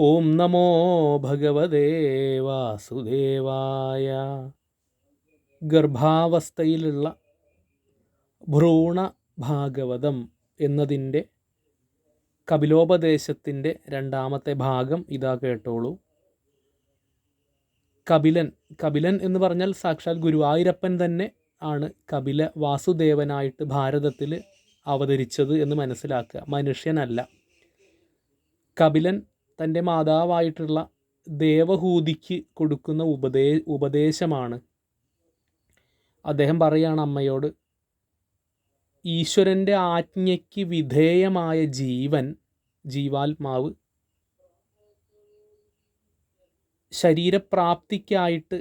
ഓം നമോ ഭഗവതേ വാസുദേവായ. ഗർഭാവസ്ഥയിലുള്ള ഭ്രൂണ ഭാഗവതം എന്നതിന്റെ കപിലോപദേശത്തിന്റെ രണ്ടാമത്തെ ഭാഗം ഇതാ കേട്ടോളൂ. കപിലൻ കപിലൻ എന്ന് പറഞ്ഞാൽ സാക്ഷാൽ ഗുരുവായൂരപ്പൻ തന്നെ ആണ് കപില വാസുദേവനായിട്ട് ഭാരതത്തിൽ അവതരിച്ചത് എന്ന് മനസ്സിലാക്കുക. മനുഷ്യനല്ല. കപിലൻ തന്റെ മാതാവായിട്ടുള്ള ദേവഹൂതിക്ക് കൊടുക്കുന്ന ഉപദേ ഉപദേശമാണ്. അദ്ദേഹം പറയുകയാണ് അമ്മയോട് ഈശ്വരന്റെ ആജ്ഞയ്ക്ക് വിധേയമായ ജീവൻ ജീവാത്മാവ് ശരീരപ്രാപ്തിക്കായിട്ട്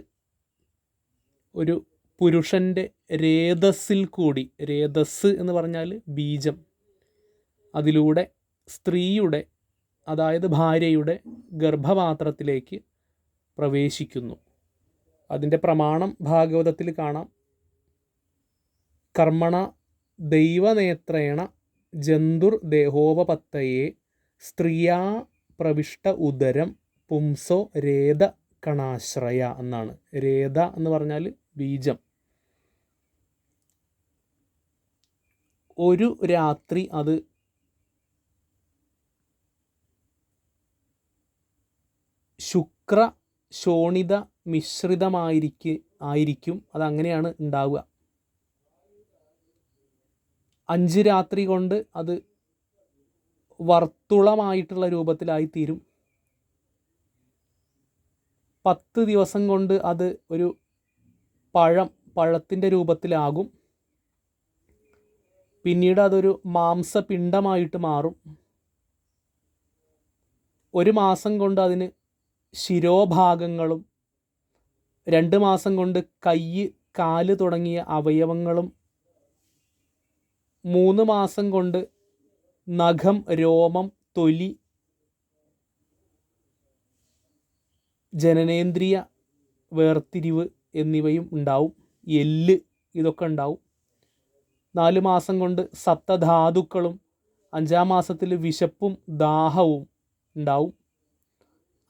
ഒരു പുരുഷന്റെ രേതസ്സിൽ കൂടി രേതസ് എന്ന് പറഞ്ഞാൽ ബീജം അതിലൂടെ സ്ത്രീയുടെ അതായത് ഭാര്യയുടെ ഗർഭപാത്രത്തിലേക്ക് പ്രവേശിക്കുന്നു. അതിന്റെ പ്രമാണം ഭാഗവതത്തിൽ കാണാം. കർമ്മണ ദൈവനേത്രേണ ജന്തുർ ദേഹോപപത്തയെ സ്ത്രീയാ പ്രവിഷ്ട ഉദരം പുംസോ രേത കണാശ്രയ എന്നാണ്. രേത എന്ന് പറഞ്ഞാൽ ബീജം. ഒരു രാത്രി അത് ശുക്ര ശോണിത മിശ്രിതമായിരിക്ക് ആയിരിക്കും. അതങ്ങനെയാണ് ഉണ്ടാവുക. അഞ്ച് രാത്രി കൊണ്ട് അത് വർത്തുളമായിട്ടുള്ള രൂപത്തിലായിത്തീരും. പത്ത് ദിവസം കൊണ്ട് അത് ഒരു പഴം പഴത്തിന്റെ രൂപത്തിലാകും. പിന്നീട് അതൊരു മാംസപിണ്ഡമായിട്ട് മാറും. ഒരു മാസം കൊണ്ട് അതിന് ശിരോഭാഗങ്ങളും രണ്ട് മാസം കൊണ്ട് കൈ കാൽ തുടങ്ങിയ അവയവങ്ങളും മൂന്ന് മാസം കൊണ്ട് നഖം രോമം തൊലി ജനനേന്ദ്രിയ വേർതിരിവ് എന്നിവയും ഉണ്ടാവും. എല്ല് ഇതൊക്കെ ഉണ്ടാവും. നാല് മാസം കൊണ്ട് സപ്തധാതുക്കളും അഞ്ചാം മാസത്തിൽ വിശപ്പും ദാഹവും ഉണ്ടാവും.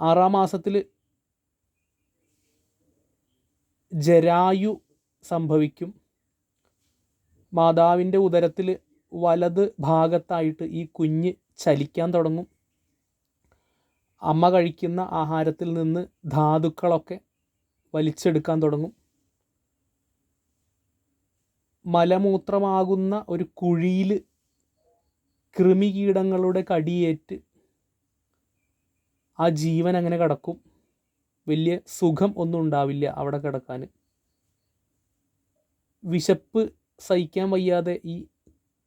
ആറാം മാസത്തിൽ ജരായു സംഭവിക്കും. മാതാവിന്റെ ഉദരത്തിൽ വലത് ഭാഗത്തായിട്ട് ഈ കുഞ്ഞ് ചലിക്കാൻ തുടങ്ങും. അമ്മ കഴിക്കുന്ന ആഹാരത്തിൽ നിന്ന് ധാതുക്കളൊക്കെ വലിച്ചെടുക്കാൻ തുടങ്ങും. മലമൂത്രമാകുന്ന ഒരു കുഴിയിൽ കൃമികീടങ്ങളുടെ കടിയേറ്റ് ആ ജീവൻ അങ്ങനെ കിടക്കും? വലിയ സുഖം ഒന്നും ഉണ്ടാവില്ല അവിടെ കിടക്കാൻ. വിശപ്പ് സഹിക്കാൻ വയ്യാതെ ഈ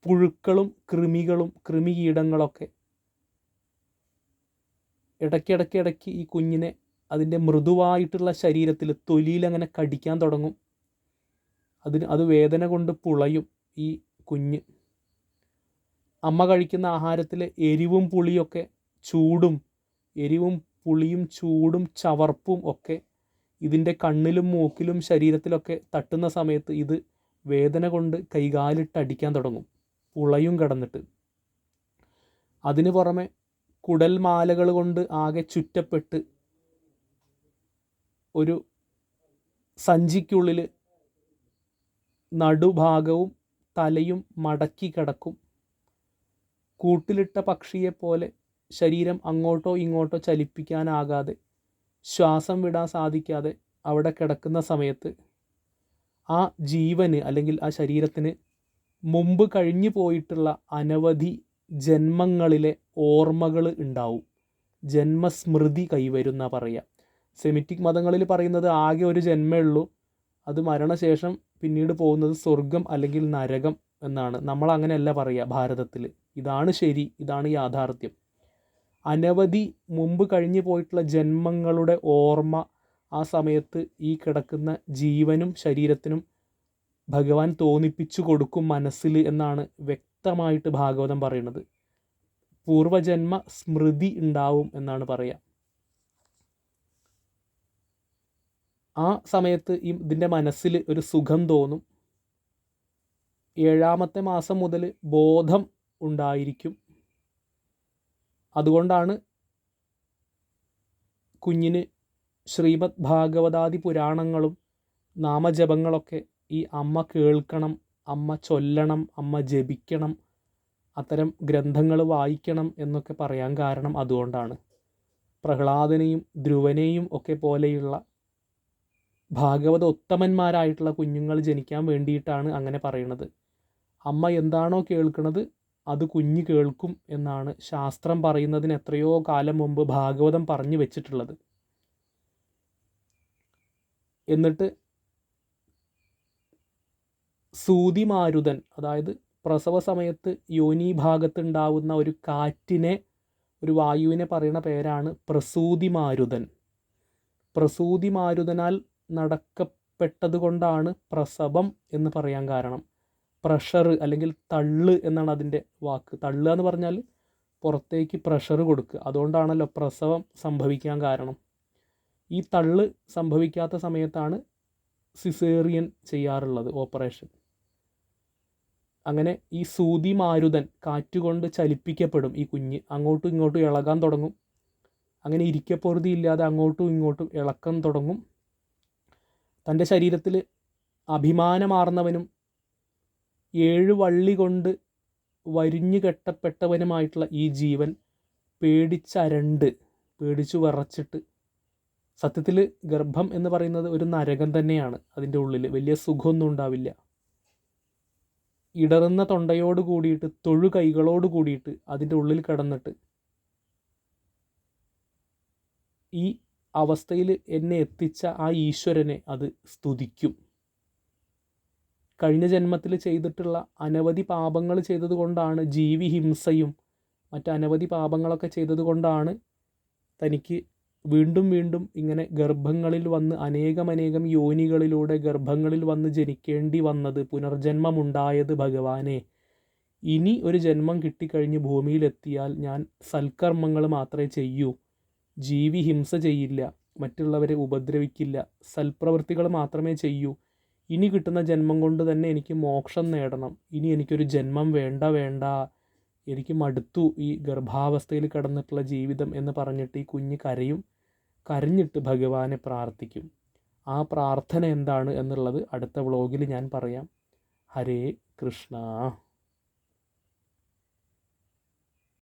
പുഴുക്കളും കൃമികളും കൃമികീടങ്ങളൊക്കെ ഇടയ്ക്കിടയ്ക്ക് ഇടയ്ക്ക് ഈ കുഞ്ഞിനെ അതിന്റെ മൃദുവായിട്ടുള്ള ശരീരത്തിൽ തൊലിയിൽ അങ്ങനെ കടിക്കാൻ തുടങ്ങും. അതിന് അത് വേദന കൊണ്ട് പുളയും ഈ കുഞ്ഞ്. അമ്മ കഴിക്കുന്ന ആഹാരത്തിലെ എരിവും പുളിയൊക്കെ ചൂടും എരിവും പുളിയും ചൂടും ചവർപ്പും ഒക്കെ ഇതിന്റെ കണ്ണിലും മൂക്കിലും ശരീരത്തിലൊക്കെ തട്ടുന്ന സമയത്ത് ഇത് വേദന കൊണ്ട് കൈകാലിട്ട് അടിക്കാൻ തുടങ്ങും പുളയും കടന്നിട്ട്. അതിന് പുറമെ കുടൽമാലകൾ കൊണ്ട് ആകെ ചുറ്റപ്പെട്ട് ഒരു സഞ്ചിക്കുള്ളിൽ നടുഭാഗവും തലയും മടക്കി കിടക്കും. കൂട്ടിലിട്ട പക്ഷിയെപ്പോലെ ശരീരം അങ്ങോട്ടോ ഇങ്ങോട്ടോ ചലിപ്പിക്കാനാകാതെ ശ്വാസം വിടാൻ സാധിക്കാതെ അവിടെ കിടക്കുന്ന സമയത്ത് ആ ജീവന് അല്ലെങ്കിൽ ആ ശരീരത്തിന് മുമ്പ് കഴിഞ്ഞു പോയിട്ടുള്ള അനവധി ജന്മങ്ങളിലെ ഓർമ്മകൾ ഉണ്ടാവും. ജന്മസ്മൃതി കൈവരുന്ന പറയുക. സെമിറ്റിക് മതങ്ങളിൽ പറയുന്നത് ആകെ ഒരു ജന്മേ ഉള്ളൂ. അത് മരണശേഷം പിന്നീട് പോകുന്നത് സ്വർഗം അല്ലെങ്കിൽ നരകം എന്നാണ്. നമ്മൾ അങ്ങനെയല്ല പറയുക ഭാരതത്തിൽ. ഇതാണ് ശരി ഇതാണ് യാഥാർത്ഥ്യം. അനവധി മുമ്പ് കഴിഞ്ഞു പോയിട്ടുള്ള ജന്മങ്ങളുടെ ഓർമ്മ ആ സമയത്ത് ഈ കിടക്കുന്ന ജീവനും ശരീരത്തിനും ഭഗവാൻ തോന്നിപ്പിച്ചു കൊടുക്കും മനസ്സിൽ എന്നാണ് വ്യക്തമായിട്ട് ഭാഗവതം പറയുന്നത്. പൂർവജന്മ സ്മൃതി ഉണ്ടാവും എന്നാണ് പറയുക ആ സമയത്ത് ഈ ഇതിന്റെ മനസ്സിൽ ഒരു സുഖം തോന്നും. ഏഴാമത്തെ മാസം മുതൽ ബോധം ഉണ്ടായിരിക്കും. അതുകൊണ്ടാണ് കുഞ്ഞിന് ശ്രീമദ് ഭാഗവതാദി പുരാണങ്ങളും നാമജപങ്ങളൊക്കെ ഈ അമ്മ കേൾക്കണം അമ്മ ചൊല്ലണം അമ്മ ജപിക്കണം അത്തരം ഗ്രന്ഥങ്ങൾ വായിക്കണം എന്നൊക്കെ പറയാൻ കാരണം അതുകൊണ്ടാണ്. പ്രഹ്ലാദനെയും ധ്രുവനെയും ഒക്കെ പോലെയുള്ള ഭാഗവത ഉത്തമന്മാരായിട്ടുള്ള കുഞ്ഞുങ്ങൾ ജനിക്കാൻ വേണ്ടിയിട്ടാണ് അങ്ങനെ പറയുന്നത്. അമ്മ എന്താണോ കേൾക്കുന്നത് അത് കുഞ്ഞ് കേൾക്കും എന്നാണ് ശാസ്ത്രം പറയുന്നതിന് എത്രയോ കാലം മുമ്പ് ഭാഗവതം പറഞ്ഞു വെച്ചിട്ടുള്ളത്. എന്നിട്ട് സൂതിമാരുതൻ അതായത് പ്രസവ സമയത്ത് യോനി ഭാഗത്തുണ്ടാവുന്ന ഒരു കാറ്റിനെ ഒരു വായുവിനെ പറയുന്ന പേരാണ് പ്രസൂതിമാരുതൻ. പ്രസൂതിമാരുതനാൽ നടക്കപ്പെട്ടതുകൊണ്ടാണ് പ്രസവം എന്ന് പറയാൻ കാരണം. പ്രഷർ അല്ലെങ്കിൽ തള്ള് എന്നാണ് അതിന്റെ വാക്ക്. തള്ളുക എന്ന് പറഞ്ഞാൽ പുറത്തേക്ക് പ്രഷർ കൊടുക്കുക. അതുകൊണ്ടാണല്ലോ പ്രസവം സംഭവിക്കാൻ കാരണം. ഈ തള്ള് സംഭവിക്കാത്ത സമയത്താണ് സിസേറിയൻ ചെയ്യാറുള്ളത് ഓപ്പറേഷൻ അങ്ങനെ ഈ സൂതി മാരുതൻ കാറ്റുകൊണ്ട് ചലിപ്പിക്കപ്പെടും ഈ കുഞ്ഞ്. അങ്ങോട്ടും ഇങ്ങോട്ടും ഇളകാൻ തുടങ്ങും. അങ്ങനെ ഇരിക്കപ്പൊറുതി ഇല്ലാതെ അങ്ങോട്ടും ഇങ്ങോട്ടും ഇളക്കം തുടങ്ങും. തന്റെ ശരീരത്തിൽ അഭിമാനമാർന്നവനും ഏഴ് വള്ളി കൊണ്ട് വരിഞ്ഞു കെട്ടപ്പെട്ടവനുമായിട്ടുള്ള ഈ ജീവൻ പേടിച്ചരണ്ട് പേടിച്ചു വിറച്ചിട്ട്. സത്യത്തിൽ ഗർഭം എന്ന് പറയുന്നത് ഒരു നരകം തന്നെയാണ് അതിന്റെ ഉള്ളിൽ വലിയ സുഖമൊന്നും ഉണ്ടാവില്ല. ഇടറുന്ന തൊണ്ടയോട് കൂടിയിട്ട് തൊഴു കൈകളോട് കൂടിയിട്ട് അതിന്റെ ഉള്ളിൽ കിടന്നിട്ട് ഈ അവസ്ഥയിൽ എന്നെ എത്തിച്ച ആ ഈശ്വരനെ അത് സ്തുതിക്കും. കഴിഞ്ഞ ജന്മത്തിൽ ചെയ്തിട്ടുള്ള അനവധി പാപങ്ങൾ ചെയ്തതുകൊണ്ടാണ് ജീവി ജീവിഹിംസയും മറ്റനവധി പാപങ്ങളൊക്കെ ചെയ്തതുകൊണ്ടാണ് തനിക്ക് വീണ്ടും വീണ്ടും ഇങ്ങനെ ഗർഭങ്ങളിൽ വന്ന് അനേകമനേകം യോനികളിലൂടെ ഗർഭങ്ങളിൽ വന്ന് ജനിക്കേണ്ടി വന്നത് പുനർജന്മമുണ്ടായത് ഭഗവാനെ. ഇനി ഒരു ജന്മം കിട്ടിക്കഴിഞ്ഞ് ഭൂമിയിലെത്തിയാൽ ഞാൻ സൽക്കർമ്മങ്ങൾ മാത്രമേ ചെയ്യൂ. ജീവി ഹിംസ ചെയ്യില്ല മറ്റുള്ളവരെ ഉപദ്രവിക്കില്ല സൽപ്രവൃത്തികൾ മാത്രമേ ചെയ്യൂ. ഇനി കിട്ടുന്ന ജന്മം കൊണ്ട് തന്നെ എനിക്ക് മോക്ഷം നേടണം. ഇനി എനിക്കൊരു ജന്മം വേണ്ട വേണ്ട. എനിക്ക് മടുത്തു ഈ ഗർഭാവസ്ഥയിൽ കിടന്നിട്ടുള്ള ജീവിതം എന്ന് പറഞ്ഞിട്ട് ഈ കുഞ്ഞ് കരയും. കരഞ്ഞിട്ട് ഭഗവാനെ പ്രാർത്ഥിക്കും. ആ പ്രാർത്ഥന എന്താണ് എന്നുള്ളത് അടുത്ത വ്ളോഗിൽ ഞാൻ പറയാം. ഹരേ കൃഷ്ണ.